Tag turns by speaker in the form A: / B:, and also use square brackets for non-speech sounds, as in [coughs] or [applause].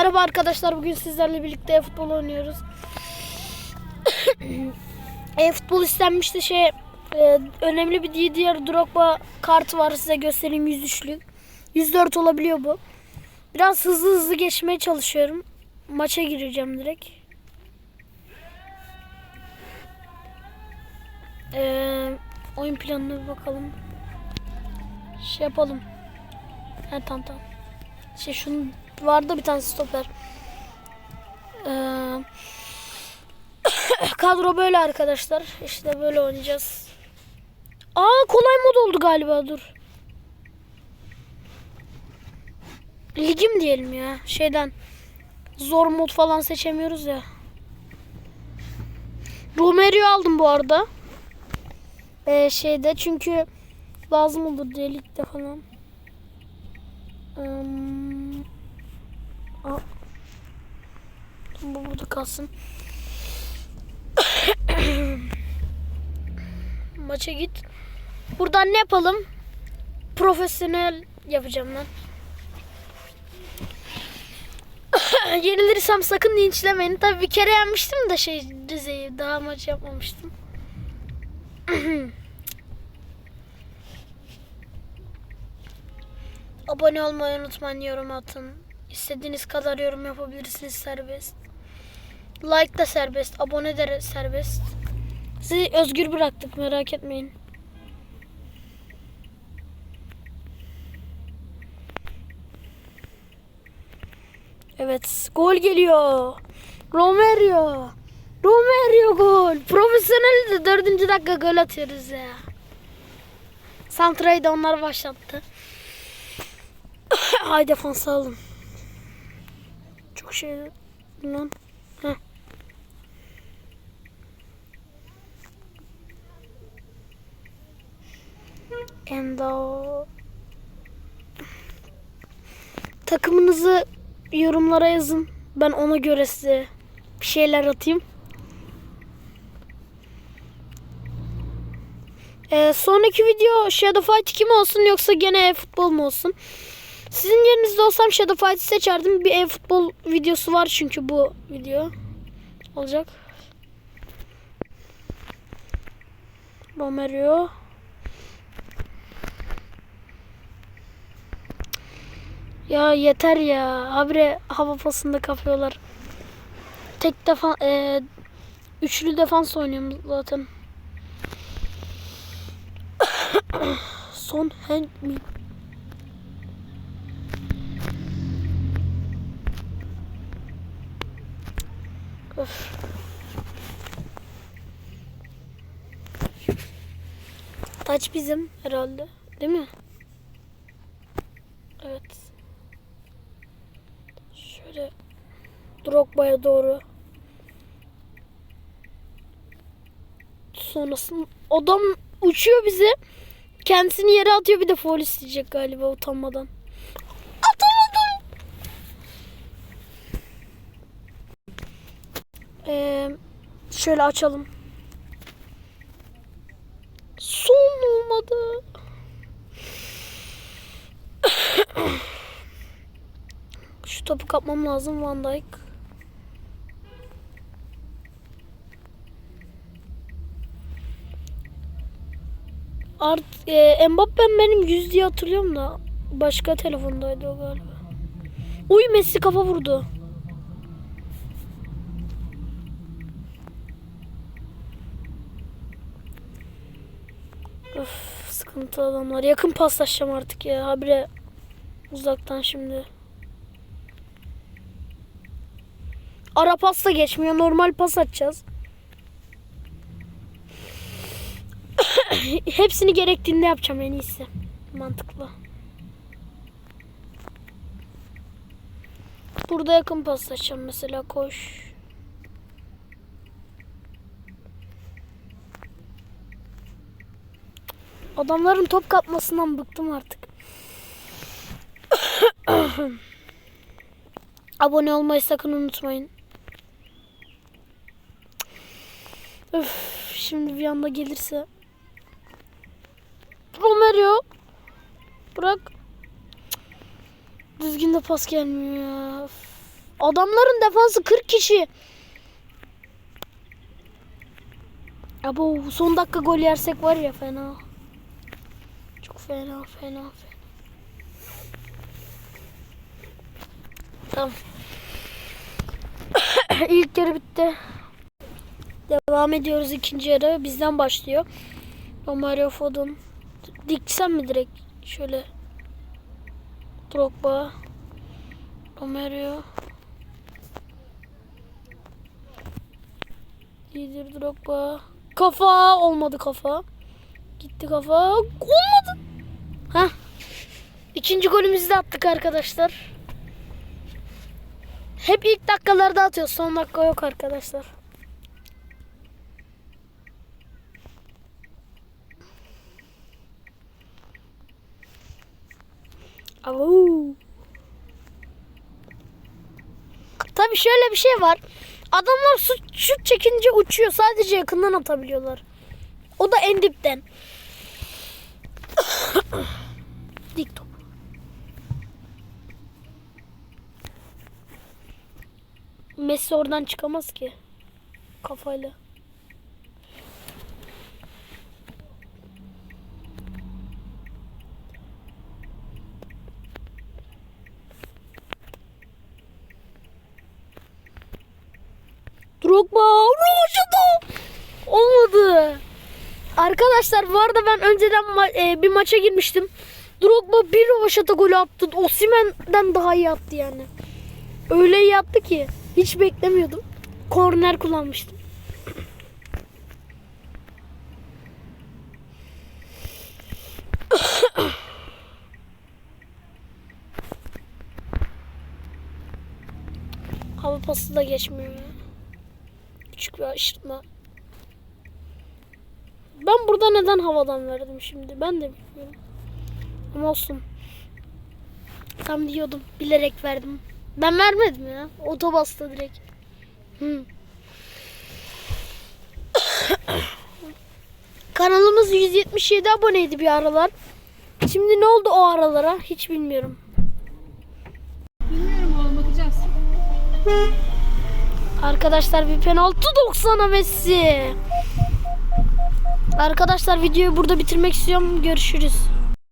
A: Merhaba arkadaşlar bugün sizlerle birlikte e-futbol oynuyoruz. [coughs] e-futbol istenmişti şey e, önemli bir Didier Drogba kartı var size göstereyim 103'lük. 104 olabiliyor bu. Biraz hızlı hızlı geçmeye çalışıyorum. Maça gireceğim direkt. Ee, oyun planına bir bakalım. Şey yapalım. Ha tamam tamam. Şey şunun vardı bir tane stoper. Ee, [coughs] kadro böyle arkadaşlar. İşte böyle oynayacağız. Aa kolay mod oldu galiba dur. Ligim diyelim ya. Şeyden zor mod falan seçemiyoruz ya. Romero'yu aldım bu arada. Ee, şeyde çünkü lazım olur diye ligde falan. Um, aa. Bu burada kalsın. [coughs] Maça git. Buradan ne yapalım? Profesyonel yapacağım ben. [coughs] Yenilirsem sakın linçlemeyin. Tabii bir kere yenmiştim de şey Rize'yi. Daha maç yapmamıştım. [coughs] Abone olmayı unutmayın, yorum atın. İstediğiniz kadar yorum yapabilirsiniz serbest. Like da serbest, abone de serbest. Sizi özgür bıraktık merak etmeyin. Evet, gol geliyor. Romerio. Romerio gol. Profesyonel de dördüncü dakika gol atıyoruz ya. Santra'yı da onlar başlattı. [coughs] Ay defans aldım. Çok şey lan. Heh. Endo. Takımınızı yorumlara yazın. Ben ona göre size bir şeyler atayım. Ee, sonraki video Shadow Fight 2 mi olsun yoksa gene futbol mu olsun? Sizin yerinizde olsam Shadow Fight'ı seçerdim. Bir e-futbol videosu var çünkü bu video olacak. Romero. Ya yeter ya. Habire hava pasında kapıyorlar. Tek defa e, üçlü defans oynuyorum zaten. [coughs] Son hand mi? Öf. Taç bizim herhalde. Değil mi? Evet. Şöyle Drogba'ya doğru. Sonrasında adam uçuyor bize. Kendisini yere atıyor bir de foul isteyecek galiba utanmadan. Ee, şöyle açalım. Son olmadı. Şu topu kapmam lazım Van Dijk. Art, e, Mbappé'm benim yüz diye hatırlıyorum da başka telefondaydı o galiba. Uy Messi kafa vurdu. Öf, sıkıntı adamlar. Yakın paslaşacağım artık ya. Habire uzaktan şimdi. Ara pas da geçmiyor. Normal pas atacağız. [coughs] Hepsini gerektiğinde yapacağım en iyisi. Mantıklı. Burada yakın paslaşacağım mesela koş. Adamların top kapmasından bıktım artık. [coughs] Abone olmayı sakın unutmayın. Öf, şimdi bir anda gelirse. Romero. Bırak. Düzgün de pas gelmiyor ya. Adamların defansı 40 kişi. Ya bu son dakika gol yersek var ya fena. Fena fena fena. Tamam. [coughs] İlk yarı bitti. Devam ediyoruz ikinci yarı. Bizden başlıyor. Romario Foden. Diksem mi direkt? Şöyle. Drogba. Romario. Lider Drogba. Kafa. Olmadı kafa. Gitti kafa. Olmadı. Heh. İkinci golümüzü de attık arkadaşlar. Hep ilk dakikalarda atıyoruz. Son dakika yok arkadaşlar. Avu. Tabii şöyle bir şey var. Adamlar şut çekince uçuyor. Sadece yakından atabiliyorlar. O da en dipten. Dik top. Messi oradan çıkamaz ki. Kafayla. Drogba. Rovaşata. Olmadı. Arkadaşlar bu arada ben önceden ma- e, bir maça girmiştim. Drogba bir rovaşata golü attı. Osimhen'den daha iyi attı yani. Öyle iyi attı ki. Hiç beklemiyordum. Korner kullanmıştım. [coughs] Hava pası da geçmiyor ya. Küçük bir aşırtma. Ben burada neden havadan verdim şimdi? Ben de bilmiyorum. Ama olsun. Tam diyordum. Bilerek verdim. Ben vermedim ya. Otobasta direkt. Hı. [coughs] Kanalımız 177 aboneydi bir aralar. Şimdi ne oldu o aralara? Hiç bilmiyorum.
B: Bilmiyorum oğlum bakacağız.
A: Arkadaşlar bir penaltı 90'a Messi. Arkadaşlar videoyu burada bitirmek istiyorum. Görüşürüz.